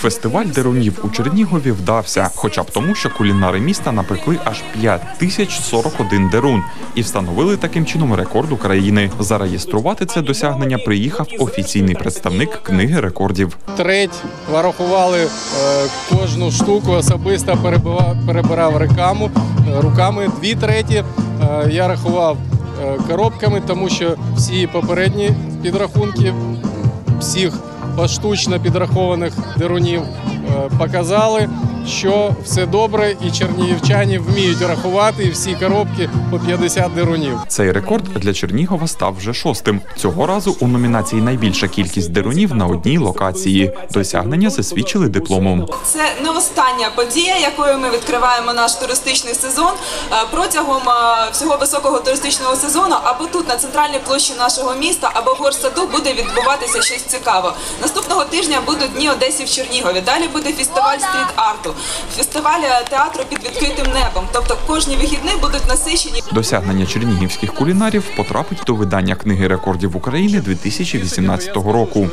Фестиваль дерунів у Чернігові вдався, хоча б тому, що кулінари міста напекли аж 5041 дерун і встановили таким чином рекорд України. Зареєструвати це досягнення приїхав офіційний представник книги рекордів. Треть порахували е, кожну штуку, особисто перебивав, перебирав руками, руками. Дві треті е, я рахував е, коробками, тому що всі попередні підрахунки всіх поштучно підрахованих дерунів е, показали, що все добре, і чернігівчані вміють рахувати, і всі коробки по 50 дерунів. Цей рекорд для Чернігова став вже шостим. Цього разу у номінації найбільша кількість дерунів на одній локації. Досягнення засвідчили дипломом. Це не остання подія, якою ми відкриваємо наш туристичний сезон. Е, Протягом е, всього високого туристичного сезону або тут на центральній площі нашого міста, або в горсаду буде відбуватися щось цікаво. Наступного тижня будуть дні Одесі в Чернігові. Далі буде фестиваль стріт-арту, фестиваль е, театру під відкритим небом. Тобто кожні вихідні будуть насичені. Досягнення чернігівських кулінарів потрапить до видання книги рекордів України 2018 року.